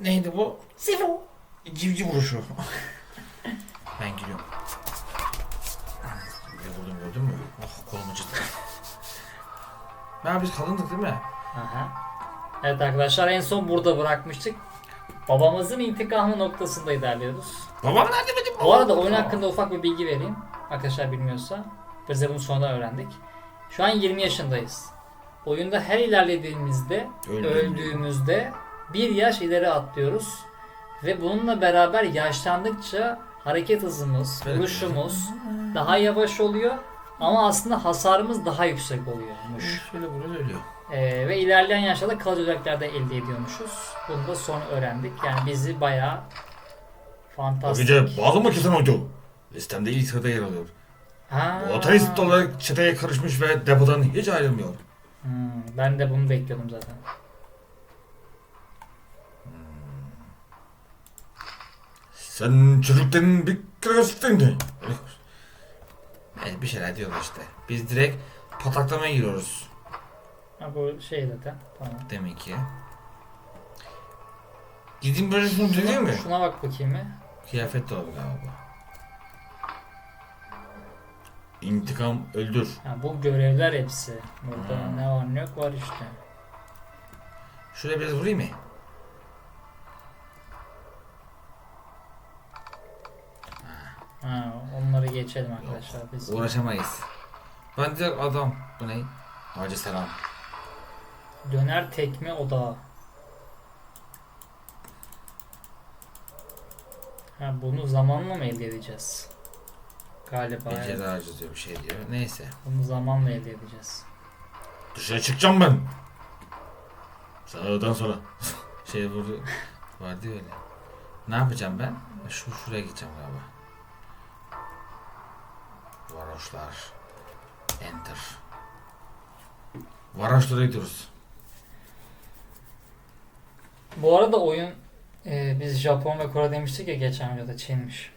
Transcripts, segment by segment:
Neydi bu? Sifu. Civciv vuruşu. ben giriyorum. Bir vurdum gördün mü? Oh kolum acıdı. Ya biz kalındık değil mi? Aha. Evet arkadaşlar en son burada bırakmıştık. Babamızın intikamı noktasında ilerliyoruz. Babam nerede benim? Bu arada oyun hakkında ufak bir bilgi vereyim. Arkadaşlar bilmiyorsa. Biz de bunu sonradan öğrendik. Şu an 20 yaşındayız. Oyunda her ilerlediğimizde, Öldüğümüzde. Bir yaş ileri atlıyoruz. Ve bununla beraber yaşlandıkça hareket hızımız, vuruşumuz daha yavaş oluyor. Ama aslında hasarımız daha yüksek oluyormuş. Şöyle bunu söylüyor. Ee, ve ilerleyen yaşlarda kalıcı özellikler de elde ediyormuşuz. Bunu da sonra öğrendik. Yani bizi bayağı fantastik. gece bağlı mı kesin oydu? Listemde ilk sırada yer alıyor. Ha. Bu ateist olarak çeteye karışmış ve depodan hiç ayrılmıyor. Hmm, ben de bunu bekliyordum zaten. Sen çocukların bir kreatifliğini. Evet bir şeyler diyorlar işte. Biz direkt pataklamaya giriyoruz. Ha, bu şey zaten. Tamam. Demek ki. Gidin böyle şunu değil mi? Şuna bak bakayım bir. Kıyafet dolabı galiba. İntikam öldür. Ha, bu görevler hepsi. Burada ne var ne yok var işte. Şuraya biraz vurayım mı? Ha, onları geçelim arkadaşlar biz. Uğraşamayız. Ben direkt adam. Bu ne? Hacı selam. Döner tekme odağı. Ha, bunu zamanla mı elde edeceğiz? Galiba. Bir evet. harcı diyor bir şey diyor. Neyse. Bunu zamanla elde edeceğiz. Dışarı çıkacağım ben. Sağdan sola. şey vurdu. Vardı öyle. Ne yapacağım ben? Şu şuraya gideceğim galiba. Varoşlar. Enter. Varoşlara gidiyoruz. Bu arada oyun e, biz Japon ve Kore demiştik ya geçen videoda Çin'miş.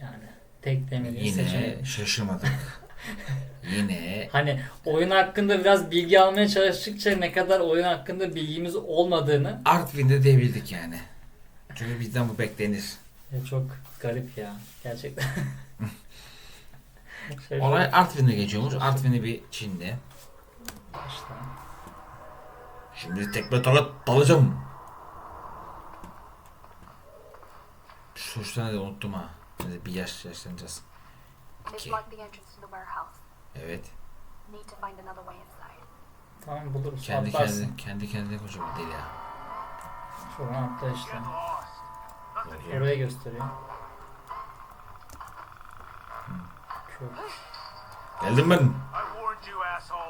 Yani tek demeliği Yine seçenek. şaşırmadık. Yine Hani oyun hakkında biraz bilgi almaya çalıştıkça ne kadar oyun hakkında bilgimiz olmadığını Artvin'de diyebildik yani. Çünkü bizden bu beklenir. Ya çok garip ya gerçekten. Şey, Olay Artvin'de geçiyormuş. Artvin'i bir Çin'de. işte. Şimdi tekme tokat dalacağım. Şu tane de unuttum ha. Şimdi bir yaş yaşlanacağız. Warehouse. Evet. Tamam buluruz. Kendi Atlarsın. kendine, kendi kendine koşuyor deli ya. Şuradan atla işte. Oraya gösteriyor. Çok. Geldim ben.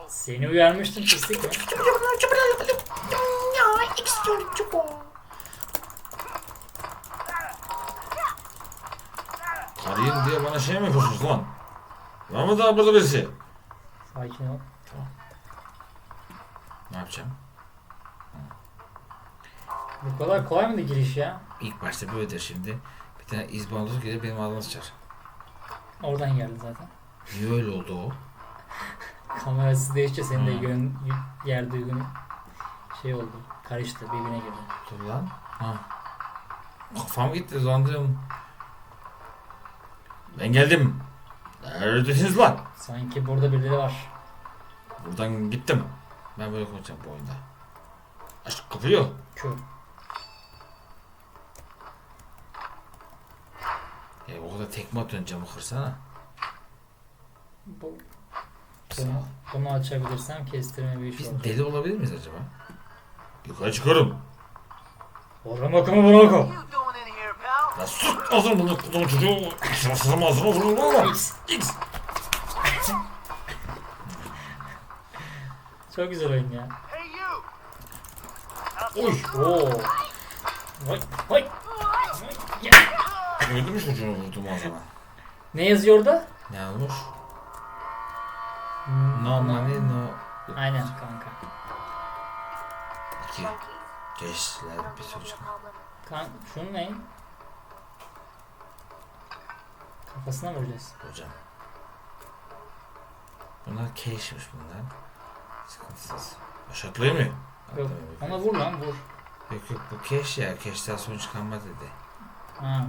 Seni uyarmıştım pislik mi? Karıyım diye bana şey mi yapıyorsunuz lan? Var mı daha burada birisi? Sakin ol. Ne yapacağım? Bu kadar kolay mıydı giriş ya? İlk başta böyledir şimdi. Bir tane izbandut gelir benim ağzıma sıçar. Oradan geldi zaten. Niye öyle oldu o? Kamerası değişince senin de Hmm. yön, yer duygun şey oldu. Karıştı birbirine girdi. Dur lan. Ha. Kafam gitti zannediyorum. Ben geldim. Neredesiniz lan? Sanki burada birileri var. Buradan gittim. Ben böyle konuşacağım bu oyunda. Aç kapıyı. Kö. Ya o kadar tekme atıyorsun camı kırsana. Bu, bunu, bunu açabilirsem kestirme bir iş Biz olacak. deli olabilir miyiz acaba? Yukarı çıkıyorum. Oran bakımı here, pal? Ya sus ağzını bunu kutumu çocuğu. Şurasızım ağzını vurur mu? X. X. Çok güzel oyun ya. Hey, you. Oy. Oo. Vay vay. Gördün mü çocuğunu vurdum ağzına? Ne yazıyor orada? Ne olmuş? Hmm, No money no... Aynen kanka. İki. Gençler bir çocuk. Kan şunun ne? Kafasına vuracağız. Hocam. Bunlar case'miş bunlar. Sıkıntısız. Aşağılayayım mı? Yok. Ona vur lan vur. Yok yok bu keş ya. Keşten son çıkanma dedi. Ha.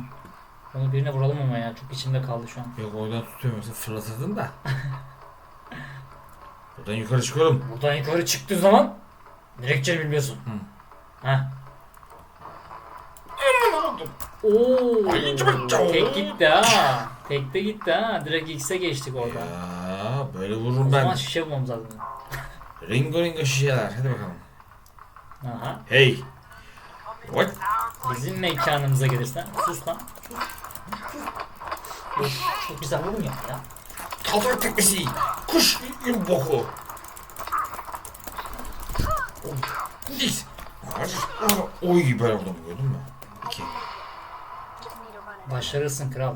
Onu birine vuralım ama ya. Çok içimde kaldı şu an. Yok oradan tutuyorum yoksa fırlatırdın da. Buradan yukarı çıkıyorum. Buradan yukarı çıktığı zaman direkçeni bilmiyorsun. Hı. Ha. Oo. Tek gitti ha. Tek de gitti ha. Direkt X'e geçtik orada. Ya böyle O vururum zaman ben. şişe bulmamız lazım. Ringo ringo şişeler. Hadi bakalım. Aha. Hey. What? Bizim mekanımıza gelirsen. Sus lan. Sus. Çok güzel vurmuyor ya. Kaldır tekmesi. Kuş boku. Git. Oy böyle vurdum gördün mü? İki. Başarısın kral.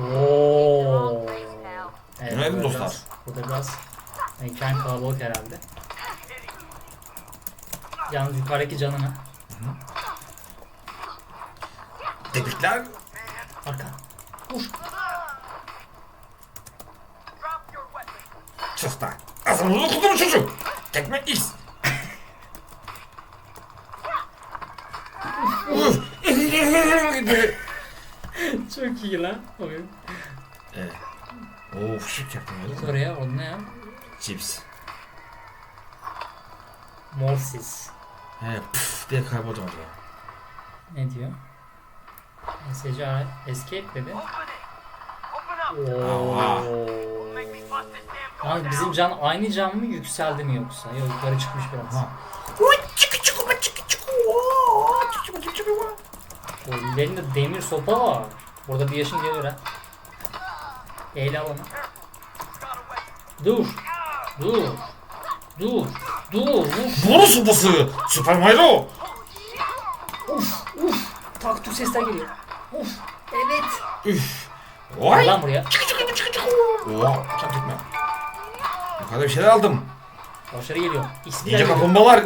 Oo. Evet, Günaydın burada dostlar. biraz- Burada biraz mekan kalabalık herhalde. Yalnız yukarıdaki canını. Tebrikler. Arka. Vur. Lan. Ağzını okudum çocuk. Tekme X. Çok iyi lan oyun. evet. Oo fışık mi? oraya o ne ya? Cips. Morsis. He püf diye kayboldum orada. Ne diyor? Mesajı. Escape dedi. Door Abi bizim can aynı can mı yükseldi mi yoksa? Yok yukarı çıkmış biraz. Ha. O ellerinde demir sopa var. Burada bir yaşın geliyor ha. Eyle al onu. Dur. Dur. Dur. Dur. Uf. Boru sopası. Super Mario. Uf. Taktuk sesler geliyor. Uf. Evet. Üf. Vay. lan buraya. Oha. Çak gitme. Yukarıda bir şeyler aldım. Başarı geliyor. İsmi Ninja geliyor. kaplumbağalar.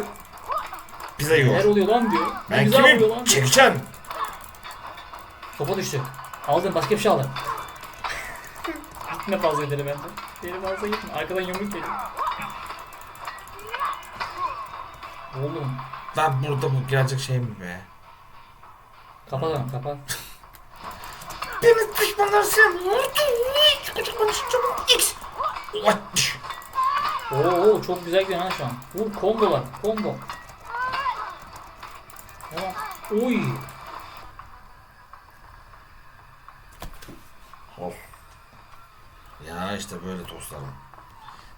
Pizza Neler yiyor. oluyor lan diyor. Ne Ben güzel oluyor kimim? lan. Çekeceğim. Sopa düştü. Aldın başka bir şey aldın. gitme fazla ileri bence. İleri fazla gitme. Arkadan yumruk geliyor. Oğlum. Lan burada bu gerçek şey mi be? Kapat onu kapat. Benim düşmanlar sen. Çıkacak bana çabuk X. What? Oo çok güzel gidiyor lan şu an. Vur combo var. Combo. Tamam. Oy. Of. Ya işte böyle tostlarım.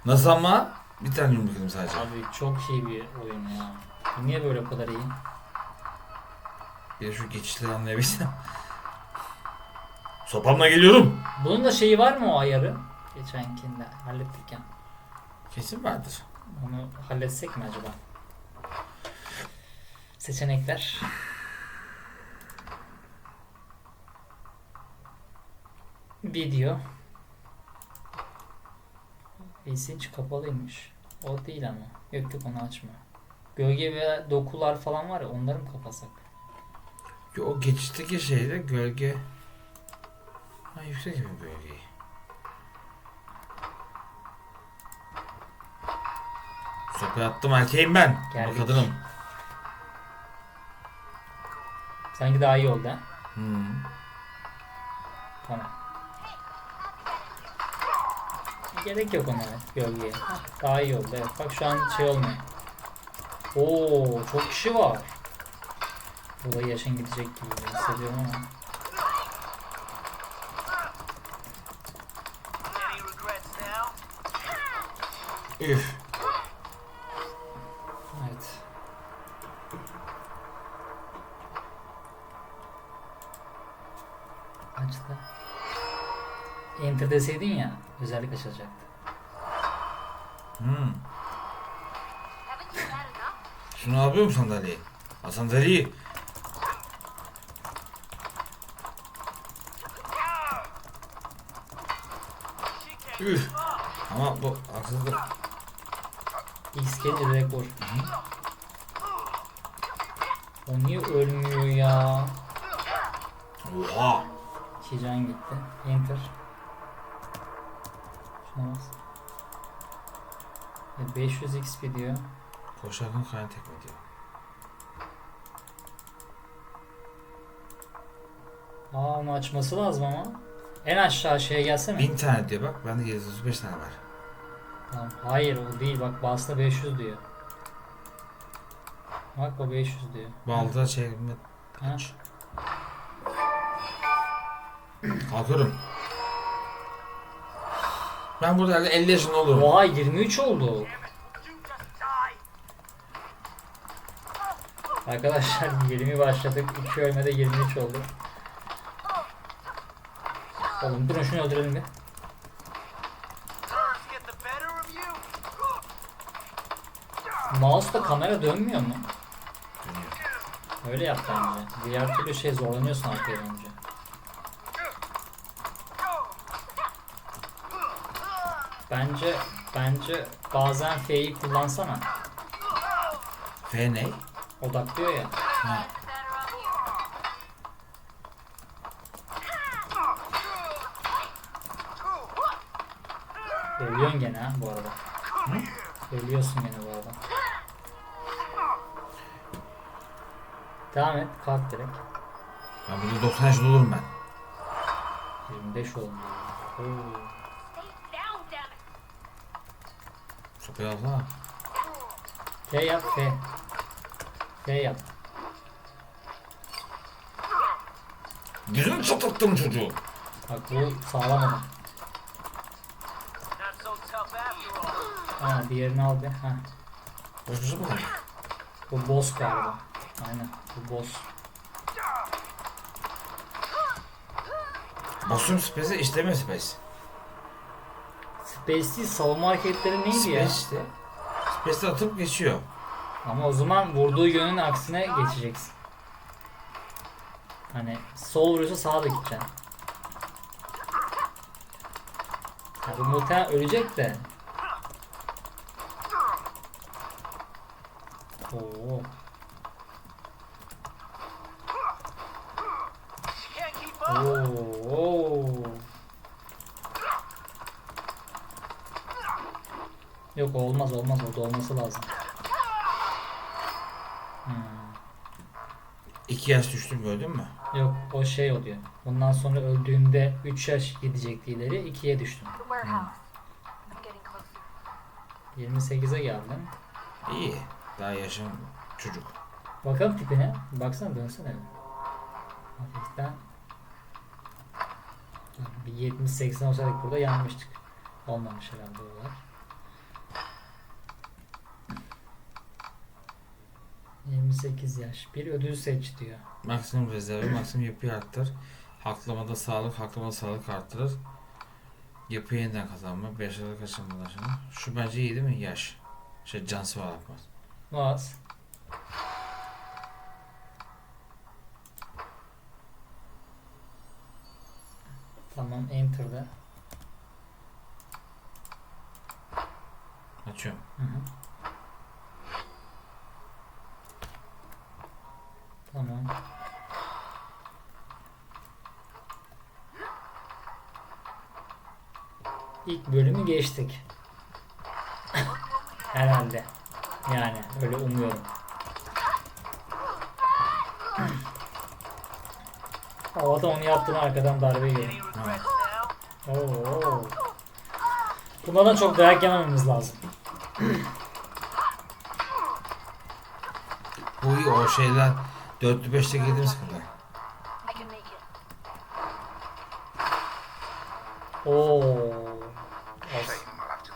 Nasıl ama? Bir tane yumruk yedim sadece. Abi çok iyi bir oyun ya. Niye böyle bu kadar iyi? Bir şu geçişleri anlayabilsem. Sopamla geliyorum. Bunun da şeyi var mı o ayarı? Geçenkinde hallettik ya. Kesin vardır. Onu halletsek mi acaba? Seçenekler. Video. VCH kapalıymış. O değil ama. Yok yok onu açma. Gölge ve dokular falan var ya onları mı kapasak? Yo, o geçişteki şeyde gölge... Ha yüksek yapayım gölgeyi. Sokağa attım erkeğim ben. Ama Geldik. kadınım. Sanki daha iyi oldu ha? Hmm. Tamam. Gerek yok ona gölgeye. Daha iyi oldu evet. Bak şu an şey olmuyor. Oo çok kişi var. Burada yaşın gidecek gibi hissediyorum ama. Üf. Evet. Açtı. Enter deseydin ya özellik açılacaktı. Hmm. Şunu alıyor mu sandalyeyi? Al sandalyeyi. Üf. Ama bu haksızlık. Gelince direkt vur. O niye ölmüyor ya? Oha. İki can gitti. Enter. Şuna bas. E, 500 XP diyor. Koşarken kayın tekme diyor. Aa onu açması lazım ama. En aşağı şeye gelsene. Bin tane diyor bak. Bende 735 tane var. Tamam. Hayır o değil bak basla 500 diyor. Bak o 500 diyor. Balda çekme. Ha? Kaç? Kalkıyorum. Ben burada herhalde 50 yaşında olurum. Oha 23 oldu. Arkadaşlar 20 başladık. 2 ölmede 23 oldu. Oğlum durun şunu öldürelim bir. Mouse'da kamera dönmüyor mu? Dönüyor. Öyle yap bence. Diğer türlü şey zorlanıyorsun arkaya dönünce. Bence bence bazen F'yi kullansana. F ne? Odaklıyor ya. Ha. Better on you. Ölüyorsun gene ha bu arada. Ölüyorsun gene bu arada. Devam et. Kalk direkt. Ben burada 90 yaşında olurum ben. 25 oldu. Oo. Sopayı alsana. F yap F. F yap. Yüzünü çatırttım çocuğu. Bak bu sağlam all. Ha diğerini al bir. Ha. Boş mı? Bu boss galiba. Aynen. Bu boss. Boss'un space'e işlemiyor space. Space değil savunma hareketleri neydi Space ya? işte. Space'te atıp geçiyor. Ama o zaman vurduğu yönün aksine geçeceksin. Hani sol vuruyorsa sağa da gideceksin. Ya bu muhtemelen ölecek de. Oo. Oo. oo. Yok olmaz olmaz o olması lazım. Hmm. İki yaş düştüm gördün mü? Yok o şey oluyor. Ondan sonra öldüğünde 3 yaş gidecekti ileri 2'ye düştün. The warehouse. I'm getting closer. 28'e geldin. İyi. Daha yaşım çocuk. Bakalım tipine. Baksana dönsene. Hafiften. Bir 70-80 olsaydık burada yanmıştık. Olmamış herhalde oralar. ...28 yaş. Bir ödül seç diyor. Maksimum rezervi, maksimum yapıyı arttır. Haklamada sağlık, haklamada sağlık arttırır. Yapı yeniden kazanma, 5 yıllık ulaşımı. Şu bence iyi değil mi? Yaş. Şey cansı var yapmaz. Tamam enter'da. Açıyorum. Hı hı. Tamam. İlk bölümü geçtik. Herhalde. Yani öyle umuyorum. Havada onu yaptığını arkadan darbe yiyor. Any regrets now? Oo. Bunlardan çok dayak yemememiz lazım. Bu iyi o şeyler 4'lü 5'te girdiğimiz kadar. Oo.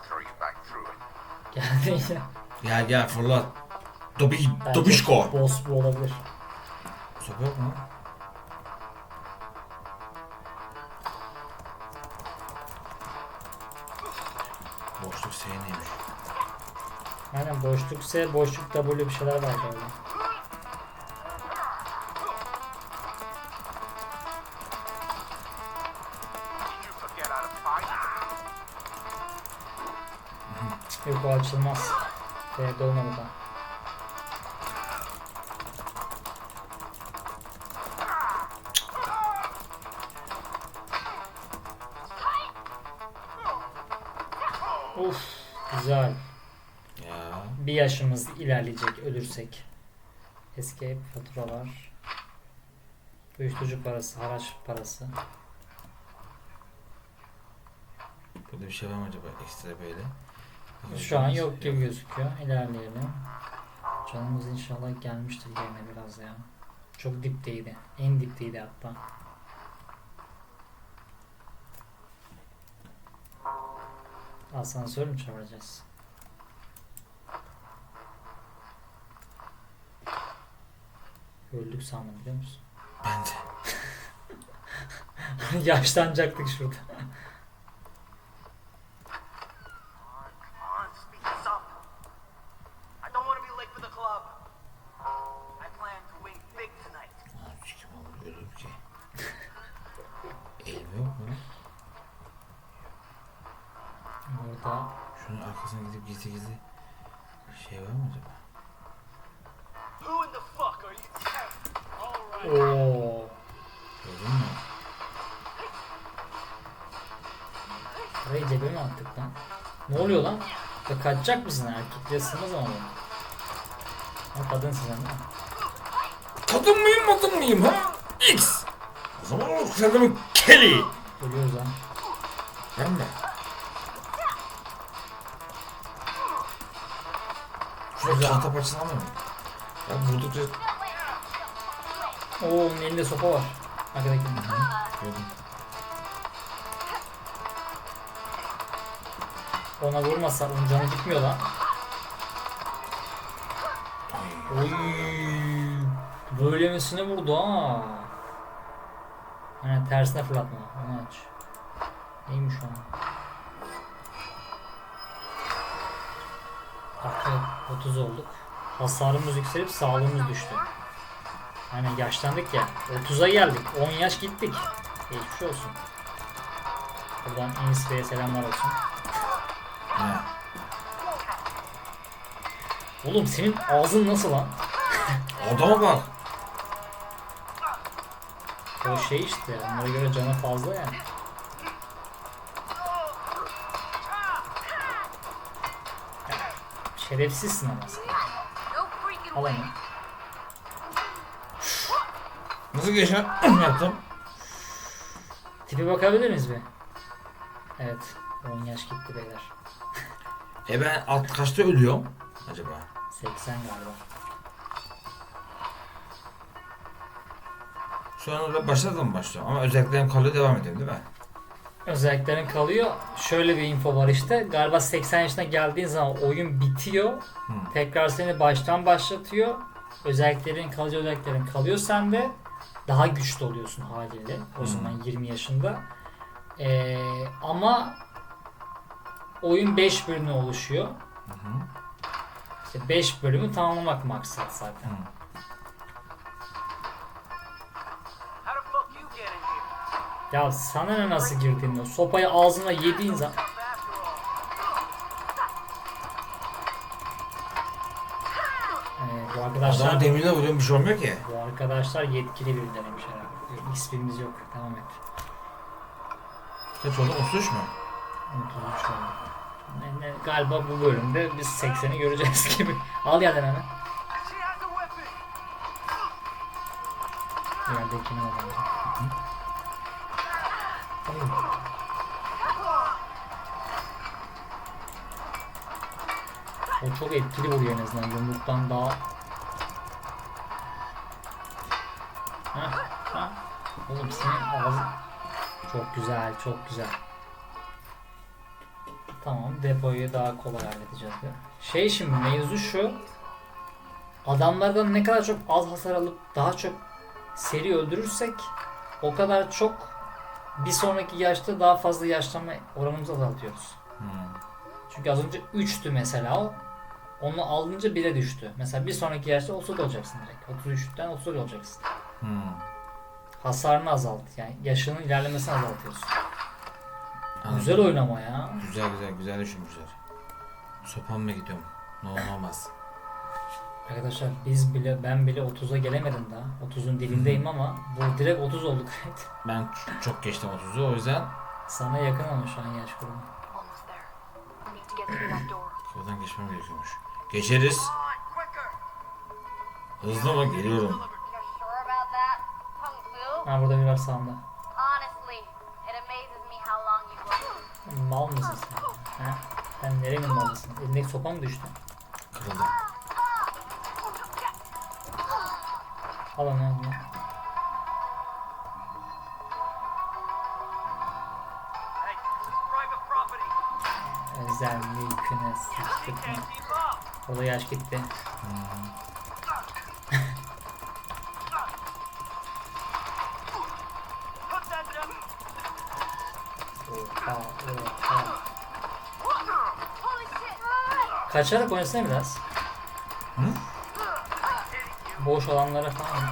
Through it. Geldi ya. Gel gel fırlat. Dobi, Bence dobişko. Boss bu olabilir. Sopa yok mu? Aynen boşluk W bir şeyler var galiba. Yok o açılmaz. F'de olmadan. Uf, güzel. Bir yaşımız ilerleyecek ölürsek. Escape faturalar. Uyuşturucu parası, haraç parası. Burada bir şey var mı acaba ekstra böyle? Şu an yok gibi gözüküyor. İlerleyelim. Canımız inşallah gelmiştir yerine biraz ya. Çok dipteydi. En dipteydi hatta. Asansör mü çağıracağız? Öldük sandım biliyor musun? Bence. Yaşlanacaktık şurada. Kaçacak mısın? Erkekle sığmaz ama bu. Ha kadınsın sen değil mi? Kadın mıyım kadın mıyım ha? X! O zaman o kadının keli! Ölüyoruz lan. Ben de. Şurada tahta parçasını almıyor mu? Ya vurdukça Oo onun elinde sopa var. Arkadaki. gördüm. Ona vurmasa onun canı gitmiyor lan. Oy. Böylemesine vurdu ha. Hani tersine fırlatma. Onu aç. Neymiş o? Bak evet, 30 olduk. Hasarımız yükselip sağlığımız düştü. Hani yaşlandık ya. 30'a geldik. 10 yaş gittik. Geçmiş olsun. Buradan Enis Bey'e selamlar olsun. Ne? Oğlum senin ağzın nasıl lan? Adama bak. O şey işte onlara göre canı fazla ya. Ya, Şerefsizsin ama sen. Al onu. Nasıl geçen yaptım? Tipi bakabilir miyiz bir? Evet. 10 yaş gitti beyler. E ben alt kaçta ölüyorum acaba? 80 galiba. Şu an başladım mı başlıyorum ama özelliklerim kalıyor devam ediyorum değil mi? Özelliklerin kalıyor. Şöyle bir info var işte. Galiba 80 yaşına geldiğin zaman oyun bitiyor. Hı. Tekrar seni baştan başlatıyor. Özelliklerin kalıcı özelliklerin kalıyor sende. Daha güçlü oluyorsun haliyle. O Hı. zaman 20 yaşında. Ee, ama oyun 5 bölümü oluşuyor. Hı hı. İşte 5 bölümü tamamlamak maksat zaten. Hı. Ya sana ne nasıl girdiğini o sopayı ağzına yediğin zaman. Ee, bu arkadaşlar Adamı demirle vuruyorum bir şey olmuyor ki. bu arkadaşlar yetkili birileriymiş herhalde. İsmimiz yok. Devam et. Kaç oldu? 33 mü? 33 oldu. Ne, galiba bu bölümde biz 80'i göreceğiz gibi. Al yerden hemen. Yerdekini al bence. O çok etkili vuruyor en azından yumruktan daha. Heh, heh. Oğlum senin ağzın çok güzel, çok güzel. Tamam, depoyu daha kolay halledeceğiz. de. Şey şimdi mevzu şu. Adamlardan ne kadar çok az hasar alıp daha çok seri öldürürsek o kadar çok bir sonraki yaşta daha fazla yaşlanma oranımızı azaltıyoruz. Hı. Çünkü az önce 3'tü mesela o. Onu alınca 1'e düştü. Mesela bir sonraki yaşta 30 olacaksın direkt. 33'ten 30 olacaksın. Hı. Hasarını azalt. Yani yaşının ilerlemesini azaltıyorsun. Güzel oynama ya. Güzel güzel güzel düşünmüşler. Sopamla gidiyorum. Ne olur ne olmaz. Arkadaşlar biz bile ben bile 30'a gelemedim daha. 30'un dibindeyim ama bu direkt 30 olduk. Ben ç- çok geçtim 30'u o yüzden Sana yakın ama şu an yaş grubu. Almost there. We need to get through that door. Kapıdan geçmem gerekiyormuş. Geçeriz. Hızlı mı? Geliyorum. You're sure about that? Kung Fu? Ha burada bir var sağında. Mal mısın sen? Ha? Sen nerenin malısın? Elindeki sopa mı düştü? Kırıldı. Al onu al onu. Hey, this is private property. Özelliği küne You sıçtık mı? Orada yaş gitti. Put Oha oha. Kaçarak oynasana biraz. Hı? Boş alanlara falan.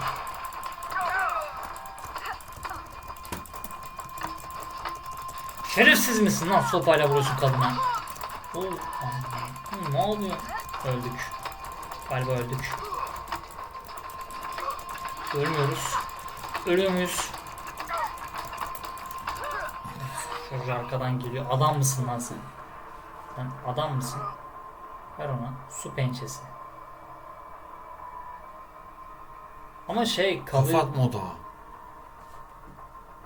Şerefsiz misin lan sopayla vuruyorsun kadına? Oo, Hı, ne oluyor? Öldük. Galiba öldük. Ölmüyoruz. Ölüyor muyuz? Şurada arkadan geliyor. Adam mısın lan sen? Sen adam mısın? Ver ona. Su pençesi. Ama şey kalı, Kafa odağa.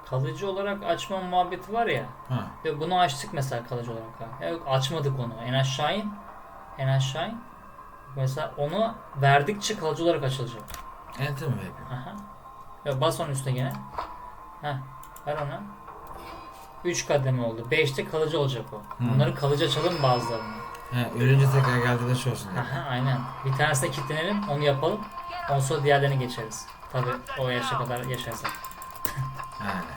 kalıcı olarak açma muhabbeti var ya. Ha. Ve bunu açtık mesela kalıcı olarak. Ha. Ya yok açmadık onu. En aşağı in. En aşağı in. Mesela onu verdikçe kalıcı olarak açılacak. Enter mi yapayım? Aha. Ya bas onun üstüne gene. Heh. Ver ona. 3 kademe oldu. 5'te kalıcı olacak o. Hmm. Bunları kalıcı açalım bazılarını. He, ölünce tekrar geldiğinde şey olsun. Aha aynen. Bir tanesine kilitlenelim, onu yapalım. Ondan sonra diğerlerini geçeriz. Tabi o yaşa kadar yaşarsak. Yani.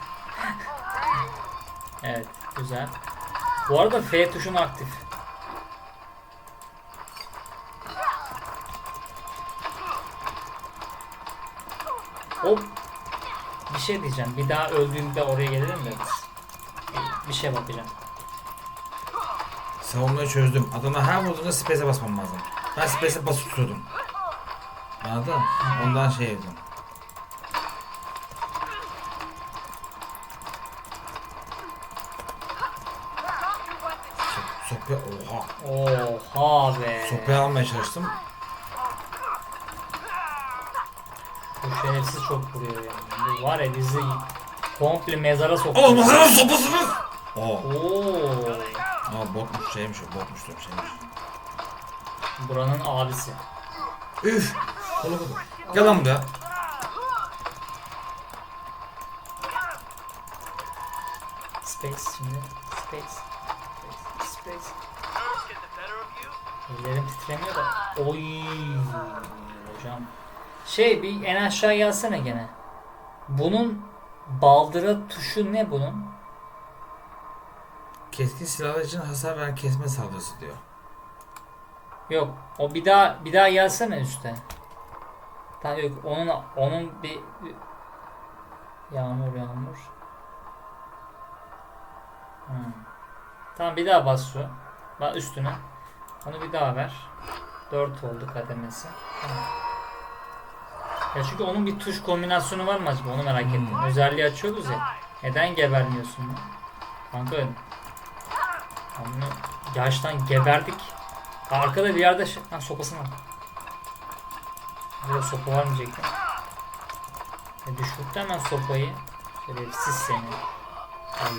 Evet, güzel. Bu arada F tuşum aktif. Hop. Bir şey diyeceğim. Bir daha öldüğümde oraya gelirim de biz. Bir şey bakacağım. Savunmayı çözdüm. Adamlar her vurduğunda space'e basmam lazım. Ben space'e basıp tutuyordum. Anladın mı? Ondan şey yaptım. So- Sopa, oha. Oha be. Sopayı almaya çalıştım. Bu şerefsiz çok vuruyor yani. Bu var ya bizi komple mezara Oğlum sokuyor. hazır sopasını! Oo. Oo. Aa botmuş şeymiş o botmuş diyorum şeymiş. Buranın abisi. Üf. Kolu kolu. Gel lan buraya. Space şimdi. Space. Space. Space. Ellerim titremiyor da. Oy. Hocam. Şey bir en aşağı gelsene gene. Bunun baldıra tuşu ne bunun? Keskin silahlar için hasar veren kesme saldırısı diyor. Yok. O bir daha bir daha gelsene üstte. Tamam yok onun onun bir yağmur yağmur. Hmm. Tamam bir daha bas şu. Bak üstüne. Onu bir daha ver. 4 oldu kademesi. Tamam. Ya çünkü onun bir tuş kombinasyonu var mı acaba onu merak ettim. Hmm. Özelliği açıyoruz ya. Neden gebermiyorsun? Kanka Kanka yaştan geberdik. Arkada bir yerde şey... Ha sopasını. Burada sopa var mı diyecektim. E, düşürdü hemen sopayı. Şerefsiz seni. Ay.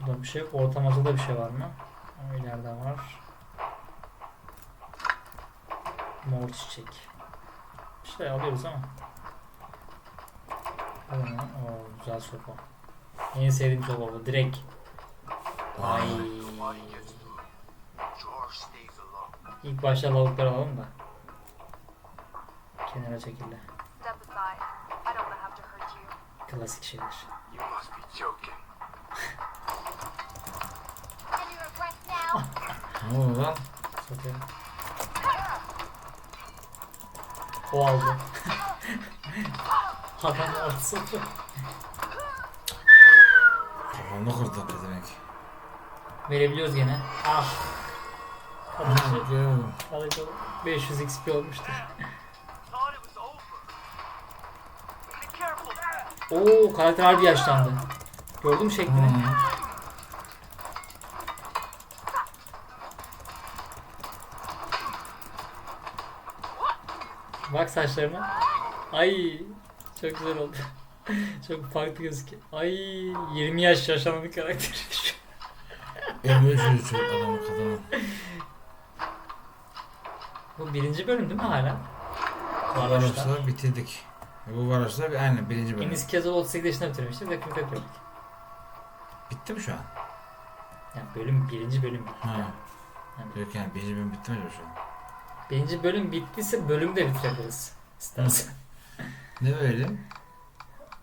Burada bir şey yok. Orta masada bir şey var mı? İleride var. Mor çiçek. Bir şey alıyoruz ama. Hemen o güzel sopa. En sevdiğim sopa bu. Direkt. Ay. İlk başta lavukları alalım da. Kenara çekildi. Klasik şeyler. Ne oldu lan? Sopayı. O aldı. Adam sopa. Kafamda kırdı ne demek. Verebiliyoruz gene. Ah. Gördüm. kalıcı 500 XP olmuştur. Be. Oo karakter harbi yaşlandı. Gördün mü şeklini? Hı. Bak saçlarına. Ay çok güzel oldu. çok farklı gözüküyor. Ay 20 yaş yaşanan bir karakter. Sürüyor çocuk adamı kadını. Bu birinci bölüm değil mi hala? Bu. Varoş'ta bitirdik. Bu Varoş'ta bir- aynen birinci bölüm. Enis Kezol 38 yaşında bitirmişti. Dakika bir dakika. Bitti mi şu an? Yani bölüm birinci bölüm. Ha. Yani Yok yani birinci bölüm bitti mi şu an? birinci bölüm bittiyse bölümü de bitirebiliriz. İstersen. Ne verelim?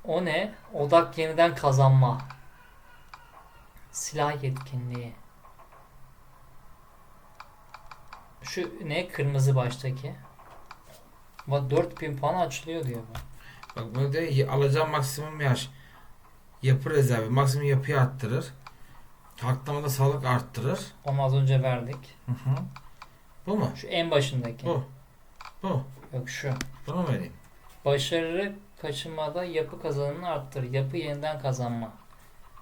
O ne? Odak yeniden kazanma. Silah yetkinliği. Şu ne? Kırmızı baştaki. Bak 4000 puan açılıyor diyor bu. Bak burada y- alacağım maksimum yaş. Yapı rezervi maksimum yapıyı arttırır. Haklamada sağlık arttırır. Onu az önce verdik. Hı hı. Bu mu? Şu en başındaki. Bu. Bu. Yok şu. Bunu mu vereyim? Başarı kaçınmada yapı kazanımını arttır. Yapı yeniden kazanma.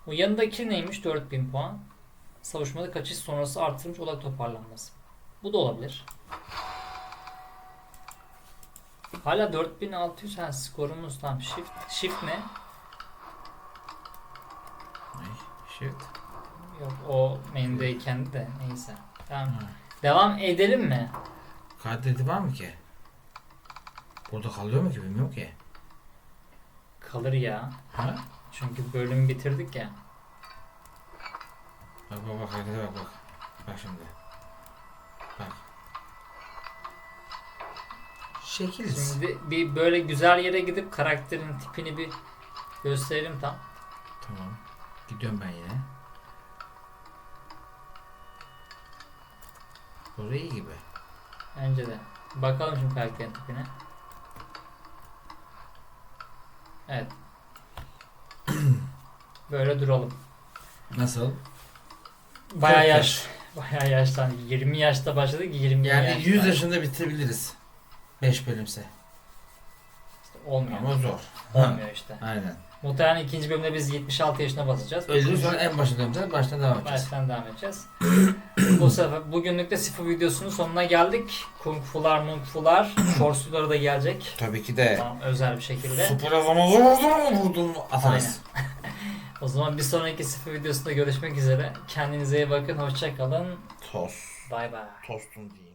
Bu yanındaki neymiş? 4000 puan. Savuşmada kaçış sonrası artırılmış odak toparlanması. Bu da olabilir. Hala 4600 ha skorumuz tam. Shift, shift ne? Ay, Shift. Yok o menüdeyken de neyse. Tamam. Ha. Devam edelim mi? Kaydedi var mı ki? Burada kalıyor mu ki bilmiyorum ki. Kalır ya. Ha? Çünkü bölüm bitirdik ya. Bak bak bak harekete bak bak. Bak şimdi. Bak. Şekiliz. Şimdi bir böyle güzel yere gidip karakterin tipini bir gösterelim tam. Tamam. Gidiyorum ben yine. Burası iyi gibi. Bence de. Bakalım şimdi karakterin tipine. Evet. Böyle duralım. Nasıl? Bayağı Çok yaş. Bayağı yaşlandı. 20 yaşta başladık 20 Yani yaşta. 100 yaşında bitirebiliriz. 5 bölümse. İşte olmuyor. Ama zor. Olmuyor işte. Aynen. Muhtemelen ikinci bölümde biz 76 yaşına basacağız. Ölürüz sonra en başa döneceğiz. Baştan devam edeceğiz. Baştan devam edeceğiz. Bu sefer bugünlük de Sifu videosunun sonuna geldik. Kung Fu'lar, Mung Fu'lar, Shorts'ları da gelecek. Tabii ki de. Tamam, özel bir şekilde. Süper azamazı vurdum mu vurdum mu atarız. O zaman bir sonraki Sifu videosunda görüşmek üzere. Kendinize iyi bakın. Hoşça kalın. Tost. Bay bay. Tostun diyeyim.